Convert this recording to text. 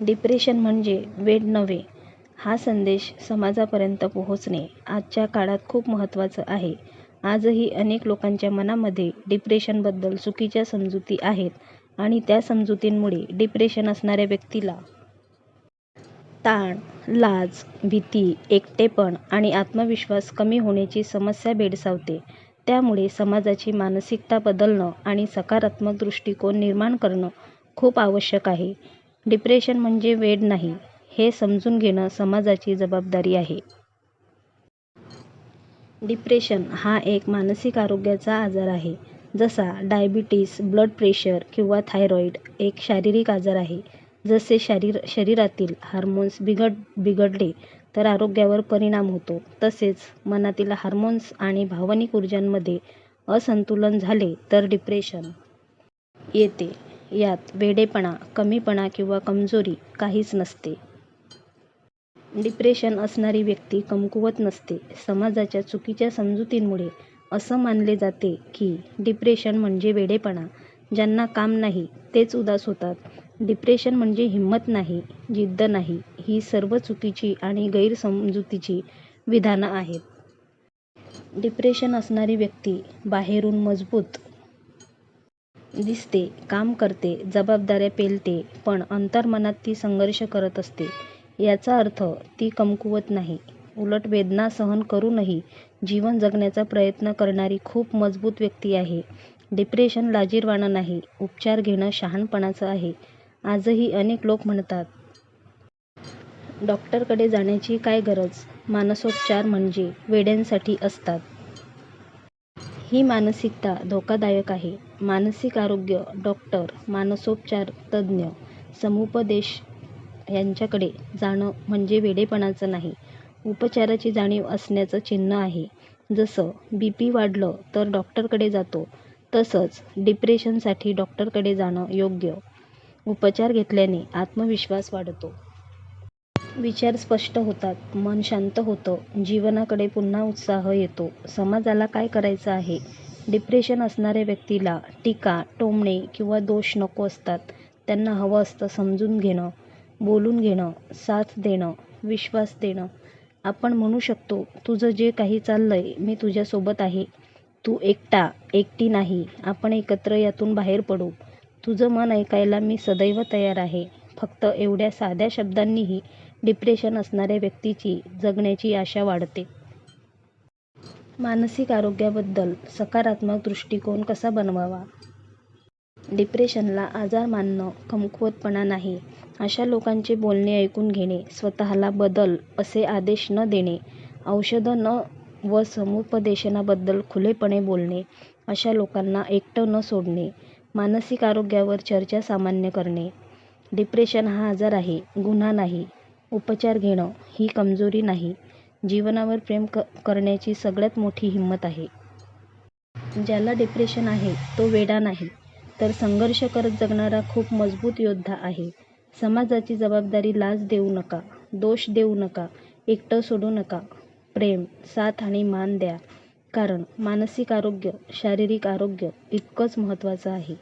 Depression म्हणजे वेड नव्हे. हा संदेश समाजापर्यंत पोहोचणे आजच्या काळात खूप महत्त्वाचं आहे. आजही अनेक लोकांच्या मनामध्ये डिप्रेशनबद्दल चुकीच्या समजुती आहेत आणि त्या समजुतींमुळे डिप्रेशन असणाऱ्या व्यक्तीला ताण लाज भीती एकटेपण आणि आत्मविश्वास कमी होण्याची समस्या भेडसावते. त्यामुळे समाजाची मानसिकता बदलणं आणि सकारात्मक दृष्टिकोन निर्माण करणं खूप आवश्यक आहे. डिप्रेशन म्हणजे वेड नाही हे समजून घेणं समाजाची जबाबदारी आहे. डिप्रेशन हा एक मानसिक आरोग्याचा आजार आहे जसा डायबिटीस ब्लड प्रेशर किंवा थायरॉईड एक शारीरिक आजार आहे. जसे शारीर शरीरातील हार्मोन्स बिघड बिघडले तर आरोग्यावर परिणाम होतो. तसेच मनातील हार्मोन्स आणि भावनिक ऊर्जांमध्ये असंतुलन झाले तर डिप्रेशन येते. यात वेडेपणा कमीपणा किंवा कमजोरी काहीच नसते. डिप्रेशन असणारी व्यक्ती कमकुवत नसते. समाजाच्या चुकीच्या समजुतींमुळे असं मानले जाते की डिप्रेशन म्हणजे वेडेपणा. ज्यांना काम नाही तेच उदास होतात. डिप्रेशन म्हणजे हिंमत नाही जिद्द नाही. ही सर्व चुकीची आणि गैरसमजुतीची विधानं आहेत. डिप्रेशन असणारी व्यक्ती बाहेरून मजबूत दिसते काम करते जबाबदाऱ्या पेलते पण अंतर्मनात ती संघर्ष करत असते. याचा अर्थ ती कमकुवत नाही. उलट वेदना सहन करूनही जीवन जगण्याचा प्रयत्न करणारी खूप मजबूत व्यक्ती आहे. डिप्रेशन लाजिरवाणं नाही उपचार घेणं शहाणपणाचं आहे. आजही अनेक लोक म्हणतात डॉक्टरकडे जाण्याची काय गरज? मानसोपचार म्हणजे वेड्यांसाठी असतात. ही मानसिकता धोकादायक आहे. मानसिक आरोग्य डॉक्टर मानसोपचार तज्ज्ञ समुपदेश यांच्याकडे जाणं म्हणजे वेडेपणाचं नाही. उपचाराची जाणीव असण्याचं चिन्ह आहे. जसं बी पी वाढलं तर डॉक्टरकडे जातो तसंच डिप्रेशनसाठी डॉक्टरकडे जाणं योग्य. उपचार घेतल्याने आत्मविश्वास वाढतो. विचार स्पष्ट होतात. मन शांत होतं. जीवनाकडे पुन्हा उत्साह येतो. समाजाला काय करायचं आहे? डिप्रेशन असणाऱ्या व्यक्तीला टीका टोमणे किंवा दोष नको असतात. त्यांना हवं असतं समजून घेणं बोलून घेणं साथ देणं विश्वास देणं. आपण म्हणू शकतो तुझं जे काही चाललंय मी तुझ्यासोबत आहे. तू एकटा एकटी नाही. आपण एकत्र यातून बाहेर पडू. तुझं मन ऐकायला मी सदैव तयार आहे. फक्त एवढ्या साध्या शब्दांनीही डिप्रेशन असणाऱ्या व्यक्तीची जगण्याची आशा वाढते. मानसिक आरोग्याबद्दल सकारात्मक दृष्टिकोन कसा बनवावा? डिप्रेशनला आजार मानणं कमकुवतपणा नाही अशा लोकांचे बोलणे ऐकून घेणे स्वतःला बदल असे आदेश न देणे औषधं न व समुपदेशनाबद्दल खुलेपणे बोलणे अशा लोकांना एकटं न सोडणे मानसिक आरोग्यावर चर्चा सामान्य करणे. डिप्रेशन हा आजार आहे गुन्हा नाही उपचार घेणं ही कमजोरी नाही. जीवनावर प्रेम क करण्याची सगळ्यात मोठी हिंमत आहे. ज्याला डिप्रेशन आहे तो वेडा नाही. तर संघर्ष करत जगणारा खूप मजबूत योद्धा आहे. समाजाची जबाबदारी लाज देऊ नका दोष देऊ नका एकटं सोडू नका. प्रेम साथ आणि मान द्या. कारण मानसिक आरोग्य शारीरिक आरोग्य इतकंच महत्त्वाचं आहे.